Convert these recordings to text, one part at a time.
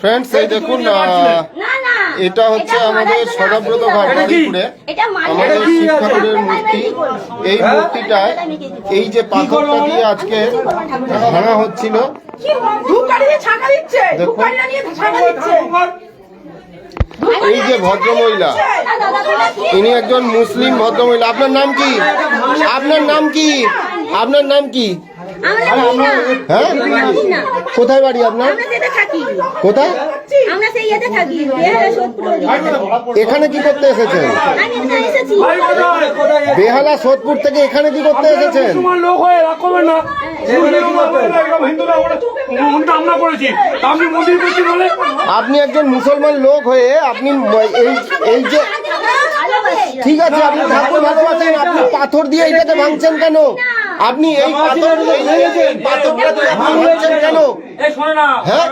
Friends এই দেখুন এটা হচ্ছে আমাদের সদাব্রত ঘাট মালা আমাদের এটা শিব ঠাকুরের মূর্তি এই হ্যাঁ? মূর্তিটায় এই যে পাথরটা দিয়ে আজকে ভাঙা হচ্ছিল ধূপকাঠিতে ছাকা দিচ্ছে দেখুন। ধূপকাঠিটা নিয়ে ছাকা দিচ্ছে এই যে ভদ্রমহিলা ইনি একজন মুসলিম ভদ্রমহিলা আপনার নাম কি আপনার নাম কি আপনার নাম কি হ্যাঁ? কোথায় বাড়ি আপনার? আমরা সেটা থাকি। কোথায়? এখানে কি করতে এসেছেন? বেহালা সোদপুর থেকে এখানে কি করতে এসেছেন? লোক হয়ে না। আপনি মন্দির করছি বলে? আপনি একজন মুসলমান লোক হয়ে আপনি এই এই যে ঠিক আছে আপনি ঠাকুর ভালোবাসেন আপনি পাথর দিয়ে এটাকে ভাঙছেন কেন? আপনি এই কেন? এই শোনে না হ্যাঁ?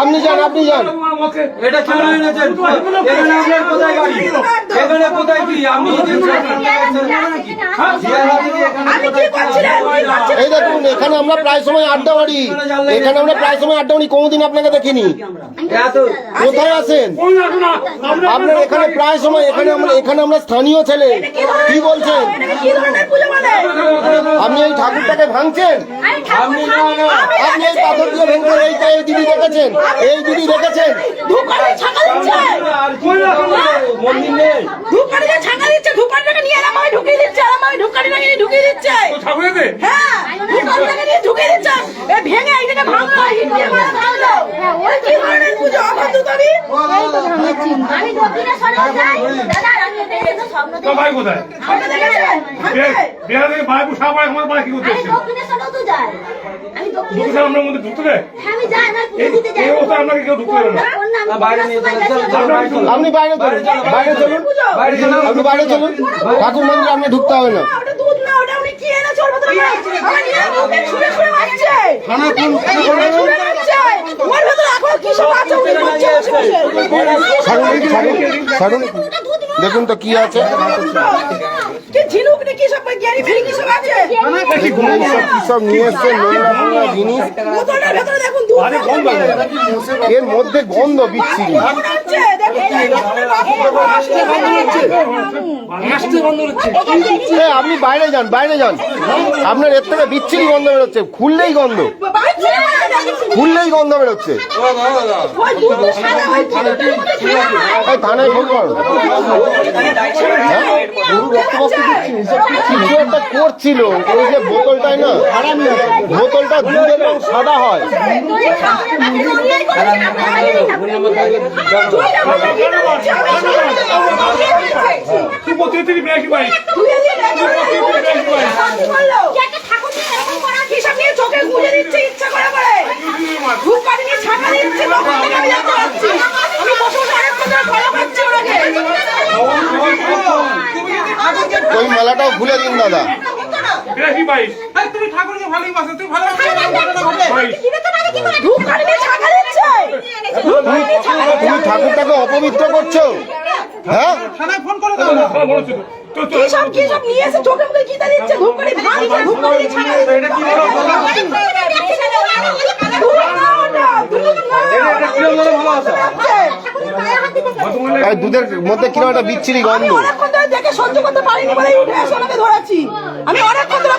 আপনি যান আপনি যান। এটা কেন এনেছেন? এখানে আপনার কোথায় গাড়ি? এখানে কোথায় কি? আপনি যে জিয়ারা থেকে এখানে আমি কি করছিলাম? কি? করছিলাম? এই দেখুন এখানে আমরা প্রায় সময় আড্ডা মারি। এখানে আমরা প্রায় সময় আড্ডা মারি কোনোদিন আপনাকে দেখিনি। কোথায় আছেন? আপনার এখানে প্রায় সময় এখানে আমরা এখানে আমরা স্থানীয় ছেলে। কি বলছেন? এটাকে কি ধরনের পুজো বলে আপনি এই ঠাকুরটাকে ভাঙছেন? আপনি আপনি এই পাথর দিয়ে ভেঙে এই এই দিদি দেখেছেন এই দিদি দেখেছেন ধূপকাঠি ছাকা দিচ্ছে। আর কি করব? মন্দির নেই। ধূপকাঠিতে ছাকা দিচ্ছে ধূপকাঠিটাকে নিয়ে এলাম আমি ঢুকিয়ে দিচ্ছে এলাম আমি ধূপকাঠিটাকে নিয়ে ঢুকিয়ে দিচ্ছে। ঠাকুরেতে? হ্যাঁ ধূপকাঠিটাকে নিয়ে ঢুকিয়ে দিচ্ছে। এ ভেঙে এইটাকে ভাঙলো ইট মারা ভাঙলো। ওই কি ধরনের পুজো অবাধ্য তুমি আমি দক্ষিণেশ্বরে যাই। দাদা আমি এখানে স্বপ্ন তোর ভাই কোথায়? ভাই ভাই আমার ভাই কি করতে আমি? দক্ষিণেশ্বরেও তো যাই আমি দক্ষিণেশ্বর আপনার মধ্যে ঢুকতে দেয়? হ্যাঁ, আমি যাই না যাই। এই আপনাকে কেউ ঢুকতে দেবে না। বাইরে নিয়ে আপনি বাইরে চলুন বাইরে চলুন। বাইরে চলো আপনি বাইরে চলুন। ঠাকুর মন্দিরে আপনি ঢুকতে হবে না। আমার দেখুন তো কি আছে। সব নিয়ে এসছে নোংরা জিনিস। এর মধ্যে গন্ধ বিচ্ছিরি। মনে আপনি বাইরে যান বাইরে যান আপনার এর থেকে বিচ্ছিরি গন্ধ বেরোচ্ছে খুললেই গন্ধ খুললেই গন্ধ বেরোচ্ছে হয় থানায় ফোন করো হ্যাঁ? কিছু একটা করছিল ওই যে বোতলটায় না বোতলটা দুধের রং সাদা হয় তুই প্রতিদিন থেকে বিয়ে কি পাই? চোখে গুঁজে দিচ্ছে ইচ্ছা করে করে ধূপ কাঠি নিয়ে ছাকা দিচ্ছে তখন থেকে আমি জানতে পারছি আমি বসে বসে অনেক কথা ফলো করছি ওনাকে ওই মালাটাও খুলে দিন দাদা বিয়ে কি পাইস? পাইস। ধূপ কাঠি নিয়ে ছাকা দিচ্ছে ধূপ নিয়ে ছাকা তুমি ঠাকুরটাকে অপবিত্র করছ? হ্যাঁ? দুধের মধ্যে কীরকম একটা বিচ্ছিরি গন্ধ? দেখে সহ্য করতে পারিনি বলে উঠে এসে আমি অনেকক্ষণ ধরে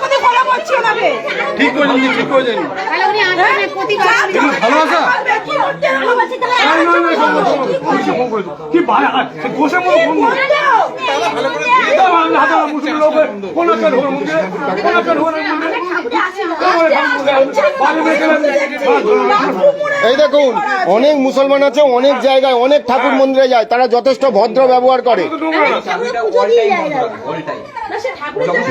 ঠিক করে ঠিক করে নিন ভালো আছে কি ফোন করে ফোন এই দেখুন অনেক মুসলমান আছে অনেক জায়গায় অনেক ঠাকুর মন্দিরে যায় তারা যথেষ্ট ভদ্র ব্যবহার করে।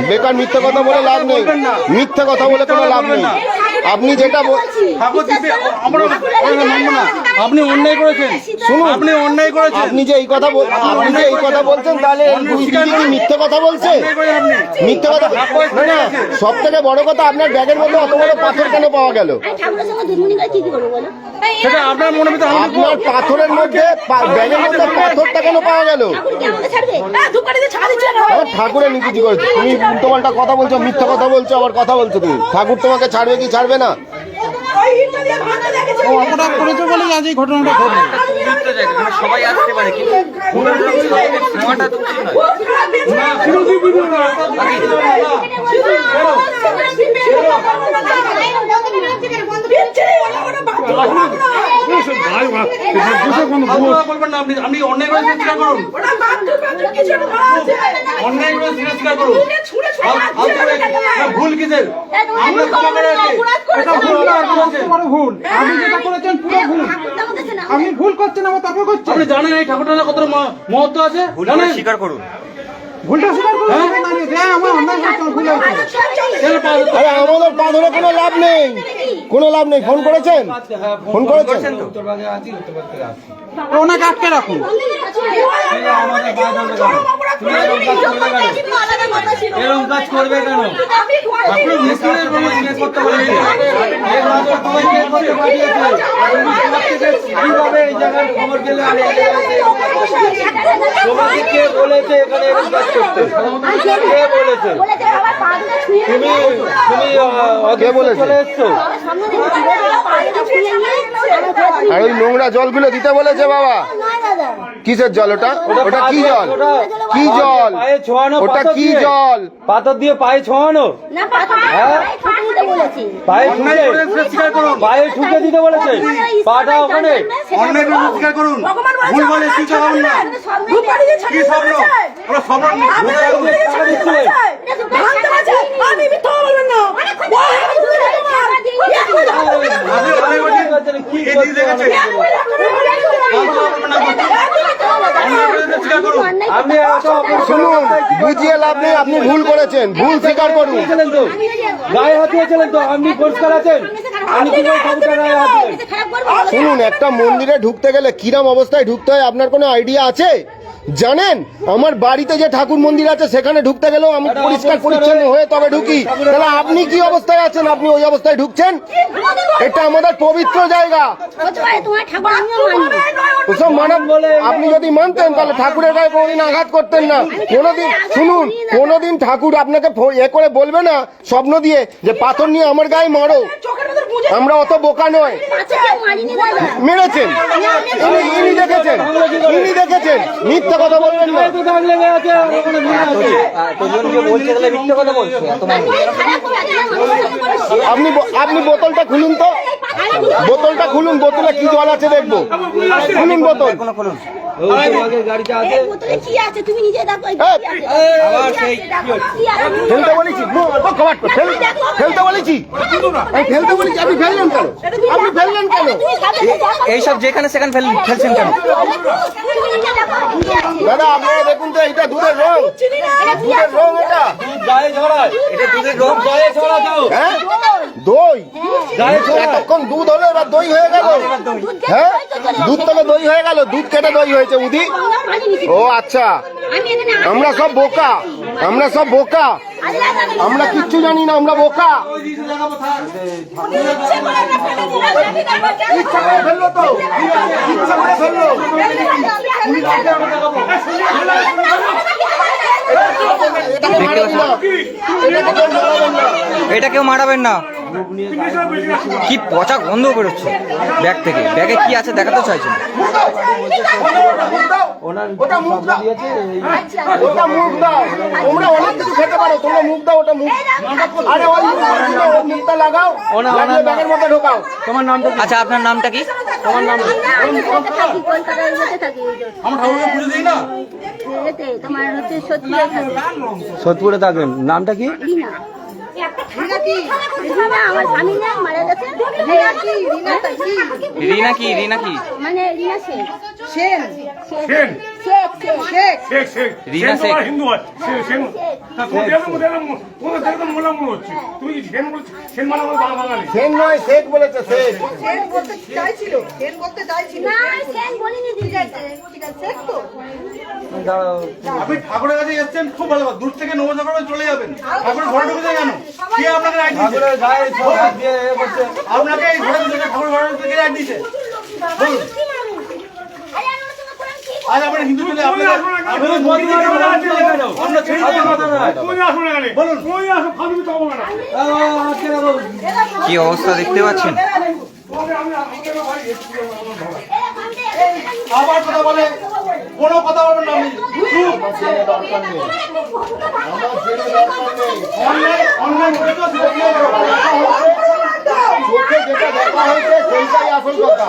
বেকার মিথ্যে কথা বলে লাভ নেই। মিথ্যে কথা বলে কোনো লাভ নেই। আপনি যেটা আপনি অন্যায় করেছেন। শুনুন আপনি অন্যায় করেছেন। আপনি যে এই কথা আপনি যে এই কথা বলছেন তাহলে মিথ্যে কথা বলছে? মিথ্যে কথা না না সব থেকে বড় কথা আপনার ব্যাগের মধ্যে অত বড় পাথর কেন পাওয়া গেল? আমি ঠাকুরের সঙ্গে দুধমুনি করে কি কি করব বলো? সেটা আপনার পাথরের মধ্যে ব্যাগের মধ্যে পাথরটা কেন পাওয়া গেল? ঠাকুর কি আমাকে ছাড়বে? ধূপকাঠিতে ছাড়া দিচ্ছে না আমার ঠাকুরের নীতি কি করেছে তুমি উল্টো পাল্টা কথা বলছো মিথ্যা কথা বলছো আবার কথা বলছো তুমি। ঠাকুর তোমাকে ছাড়বে কি ছাড়বে না? ঘটনাটা ঘটলো সবাই আসতে পারে কিন্তু সিনেমাটা তো উচিত নয়। আপনি আপনি অন্যায় করে স্বীকার করুন। অন্যায় করে স্বীকার করুন ছুঁড়ে ছুঁড়ে ছুঁড়ে আল- মারছে আলতু আমাকে। না, ভুল কিসের? আমরা এটা ভুল না, এটা ভুল। আপনি যেটা করেছেন পুরো ভুল। আপনি ভুল করছেন আমার তারপর করছেন আপনি জানেন এই ঠাকুরটা কত ম- মহত্ব আছে? জানেন? স্বীকার করুন। ভুলটা করে। হ্যাঁ, আমার অন্যায় করতে ভুল হয়েছে কেন পা- আরে আমাদের পা ধরে কোনো লাভ নেই। কোনো লাভ নেই। ফোন করেছেন? ফোন করেছেন? ওনাকে আটকে রাখুন এরকম কাজ করবে কেন আপনি মিস্ত্রিদের কোনো জিজ্ঞেস করতে পারেন এক মাত্র তোমায় কে করতে পাঠিয়েছে কীভাবে এই জায়গার খবর পেলে আমি এই জায়গায় এসে- তোমাকে কে বলেছে এখানে এরকম কাজ করতে কে বলেছে। তুমি তুমি বলেছে? আর ওই নোংরা জলগুলো দিতে বলেছে বাবা। কিসের জল ওটা? ওটা কি জল? কি জল? ওটা কি জল? পাথর দিয়ে পায়ে ছোঁয়ানো। না পাথর ঠুকে দিতে বলেছি পায়ে ঠুকে দিতে বলেছে। পাটা ওখানে। অন্যায় করে স্বীকার করুন। ভুল বলে স্বীকার করুন না। কি স্বপ্ন? ওরা স্বপ্ন আমি মিথ্যা বলবেন না ধরে তোমার। ইয়া করে ধরে তোমার। আপনি অন্যায় করছেন কি এই দিদি দেখেছে ইয়া করে স্বীকার এত শুনুন বুঝিয়ে লাভ নেই আপনি ভুল করেছেন ভুল স্বীকার করুন। তো। গায়ে হাতিয়েছিলেন তো আপনি পরিষ্কার আছেন? শুনুন একটা মন্দিরে ঢুকতে গেলে কিরাম অবস্থায় ঢুকতে হয়? আপনার কোনো আইডিয়া আছে? জানেন? আমার বাড়িতে যে ঠাকুর মন্দির আছে সেখানে ঢুকতে গেলেও আমি পরিষ্কার পরিচ্ছন্ন হয়ে তবে ঢুকি। তাহলে আপনি কি অবস্থায় আছেন? আপনি ওই অবস্থায় ঢুকছেন? এটা আমাদের পবিত্র জায়গা। ওসব আপনি যদি মানতেন তাহলে ঠাকুরের গায়ে কোনোদিন আঘাত করতেন না। কোনোদিন শুনুন কোনোদিন ঠাকুর আপনাকে এ করে বলবে না স্বপ্ন দিয়ে যে পাথর নিয়ে আমার গায়ে মারো। আমরা অত বোকা নয়। মেরেছেন। ইনি দেখেছেন। ইনি দেখেছেন। মিথ্যা কথা বলবেন না। আপনি ব- আপনি বোতলটা খুলুন তো বোতলটা খুলুন বোতলে কি জল আছে দেখব খুলুন বোতল গাড়িটা ফেলতে বলেছি ফেলতে বলেছি। ফেলতে বলেছি আপনি ফেললেন কেন? আপনি ফেললেন কেন। এইসব যেখানে সেখানে ফেল- ফেলছেন কেন? দাদা আপনারা দেখুন তো এটা দুধের রং। দুধের রং এটা। দুধ গায়ে ছড়ায় এটা দুধের রং গায়ে হ্যাঁ? দই এতক্ষণ দুধ হলো এবার দই হয়ে গেল হ্যাঁ হয় তো দুধ থেকে দই হয়ে গেল দুধ কেটে দই হয়েছে উদি। ও আচ্ছা। আমরা সব বোকা আমরা সব বোকা আমরা কিচ্ছু জানি না আমরা বোকা এটা কেউ মারাবেন না কি পচা গন্ধ বেরোচ্ছে ব্যাগ থেকে? ব্যাগে কি আছে দেখাতে চাইছেন? ওটা মুখ দাও। ওটা মুখ দাও। তোমরা অনেক কিছু খেতে পারো। তোমরা মুখ দাও ওটা মুখ আরে ওই মুখটা লাগাও। লাগিয়ে ব্যাগের মধ্যে ঢোকাও। তোমার নামটা আচ্ছা আপনার নামটা কি? তোমার নাম কি? আমি কলকাতায় থাকি, কলকাতার মধ্যে থাকি, ওই যে। আমার ঠাকুরকে পুজো দিই না? এতে, তোমার হচ্ছে সত্যিই থাকি। সোদপুরে থাকেন নামটা কি? রিনা। রিনা, আমার স্বামী না, মারা গেছে। রিনা কি? রিনা কি? মানে রিনা সেন। সেন রিনা শেখ। হিন্দু হয়। সে- সেন তা তোমার দেখে মনে দেখলাম তোমার দেখে তো মোলা মনে হচ্ছে তুমি কি সেন বলছো? সেন মানে বাঙালি। সেন নয় শেখ বলেছে শেখ। সেন বলতে চাইছিল সেন বলতে চাইছিল। না সেন বলিনি দিদি। ঠিক আছে শেখ তো। আপনি ঠাকুরের কাছে এসেছেন খুব ভালো কথা। দূর থেকে নমস্কার করে চলে যাবেন। ঠাকুর ঘরে ঢুকে কেন? কে আপনাকে আপনাকে এই ঘরে ঢুকে ঠাকুরের ঘরে ঢুকে দিয়েছে? বলুন। আজ আপনার হিন্দু বলে আপনি আপনি মোদি কেন? রাইট দিলেন কেন ছেড়ে বলুন। কি অবস্থা দেখতে পাচ্ছেন? আমি আবার কথা বলে কোনো কথা বলবেন না চোখে যেটা দেখা হয়েছে সেইটাই আসল কথা।